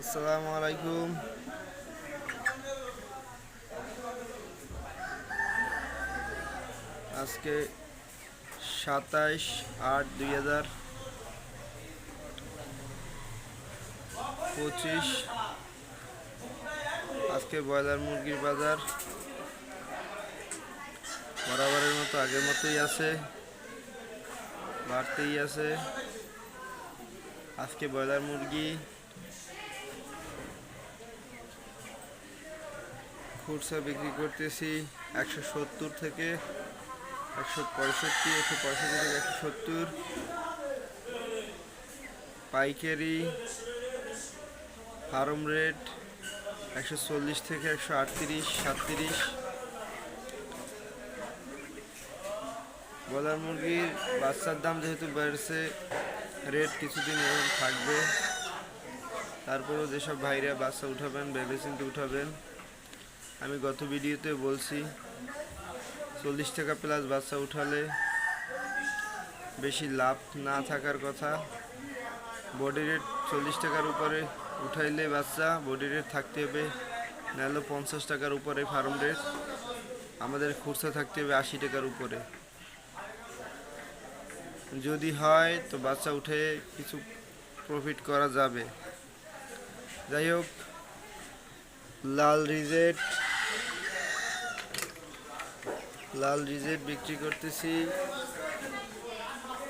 আসসালামু আলাইকুম। আজকে সাতাইশ আট দুই হাজার পঁচিশ। আজকে ব্রয়লার মুরগির বাজার বরাবরের মতো আগের মতোই আছে, বাড়তেই আছে। আজকে ব্রয়লার মুরগি খুচরা বিক্রি করতেছি একশো সত্তর থেকে একশো পঁয়ষট্টি একশো পঁয়ষট্টি থেকে একশো সত্তর। পাইকারি, ফার্ম রেট একশো চল্লিশ থেকে একশো আটত্রিশ, সাতত্রিশ। ব্রয়লার মুরগির বাচ্চার দাম যেহেতু বেড়েছে, রেট কিছুদিন এরকম থাকবে। তারপরেও যেসব ভাইরা বাচ্চা উঠাবেন ভেবে উঠাবেন আমি গত ভিডিওতে বলছি, চল্লিশ টাকা প্লাস বাচ্চা উঠালে বেশি লাভ না থাকার কথা। বডি রেট চল্লিশ টাকার উপরে উঠাইলে বাচ্চা বডি রেট থাকতে হবে, নাহলে পঞ্চাশ টাকার উপরে ফার্ম রেট আমাদের খুচরা থাকতে হবে আশি টাকার উপরে। যদি হয় তো বাচ্চা উঠে কিছু প্রফিট করা যাবে। যাই হোক, লাল রিজেট লাল রিজেট বিক্রি করতেছি।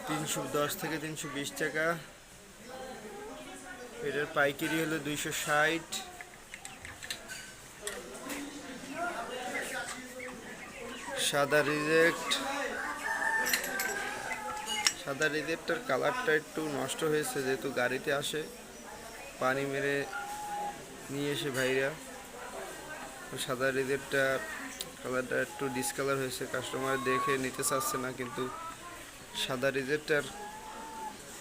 তিনশো দশ থেকে তিনশো বিশ টাকা। এটার পাইকারি হলো দুইশো ষাট। সাদা রিজেক্ট। সাদা রিজেক্টটার কালারটা একটু নষ্ট হয়েছে, যেহেতু গাড়িতে আসে। পানি মেরে নিয়ে এসে ভাইরা। সাদা রিজেক্টটা, কালারটা একটু ডিসকালার হয়েছে কাস্টমার দেখে নিতে চাচ্ছে না, কিন্তু সাদা রিজেক্টটার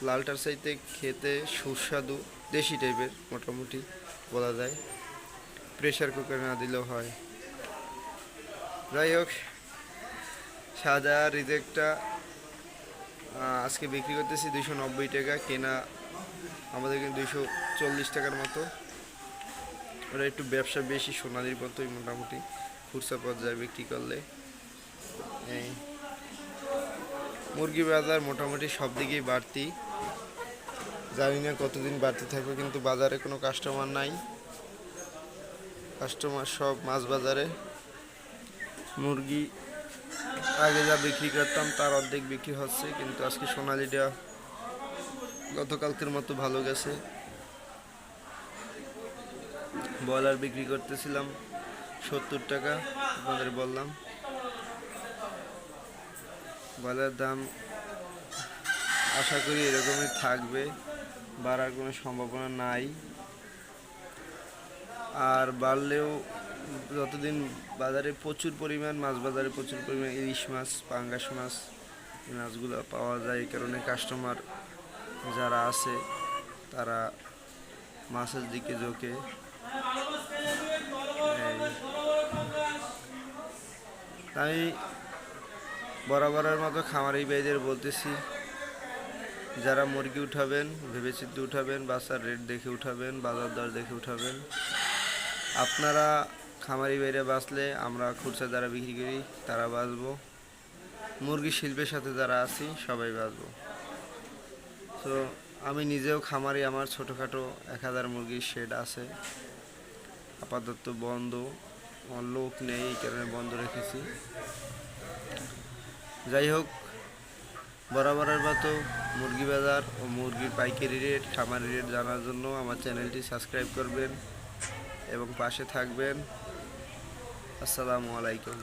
লালটার চাইতে খেতে সুস্বাদু, দেশি টাইপের মোটামুটি বলা যায়। প্রেশার কুকারে না দিলেও হয়। যাই হোক সাদা রিজেক্টটা আজকে বিক্রি করতেছি দুশো নব্বই টাকা, কেনা আমাদের কিন্তু দুশো চল্লিশ টাকার মতো। ওরা একটু ব্যবসা বেশি সোনালির মতোই মোটামুটি খুচরা পর্যায়ে বিক্রি করলে। এই মুরগি বাজার মোটামুটি সব দিকেই বাড়তি। জানি না কতদিন বাড়তি থাকবে, কিন্তু বাজারে কোনো কাস্টমার নাই। কাস্টমার সব মাছ বাজারে। মুরগি আগে যা বিক্রি করতাম তার অর্ধেক বিক্রি হচ্ছে, কিন্তু আজকে সোনালিটা গতকালকের মতো ভালো গেছে। ব্রয়লার বিক্রি করতেছিলাম, সত্তর টাকা আপনাদের বললাম। ব্রয়লার দাম আশা করি এরকমই থাকবে, বাড়ার কোনো সম্ভাবনা নাই। আর বাড়লেও যতদিন বাজারে প্রচুর পরিমাণ মাছ, বাজারে প্রচুর পরিমাণ ইলিশ মাছ, পাঙ্গাস মাছ মাছগুলো পাওয়া যায়, এই কারণে কাস্টমার যারা আছে, তারা মাছের দিকে ঝোঁকে। তাই বরাবরের মতো খামারি ভাইদের বলতেছি, যারা মুরগি উঠাবেন, ভেবেচিন্তে উঠাবেন, বাচ্চার রেট দেখে উঠাবেন, বাজার দর দেখে উঠাবেন, আপনারা খামারি বাইরে বাঁচলে আমরা খুচরা যারা বিক্রি করি, তারা বাঁচবো। মুরগি শিল্পের সাথে যারা আছি, সবাই বাঁচবো। তো আমি নিজেও খামারি, আমার ছোটোখাটো এক হাজার মুরগির শেড আছে। আপাতত বন্ধ, আমার লোক নেই, এই কারণে বন্ধ রেখেছি। যাই হোক, বরাবরের মতো মুরগি বাজার ও মুরগির পাইকারি রেট খামারি রেট জানার জন্য আমার চ্যানেলটি সাবস্ক্রাইব করবেন এবং পাশে থাকবেন। আসসালামু আলাইকুম।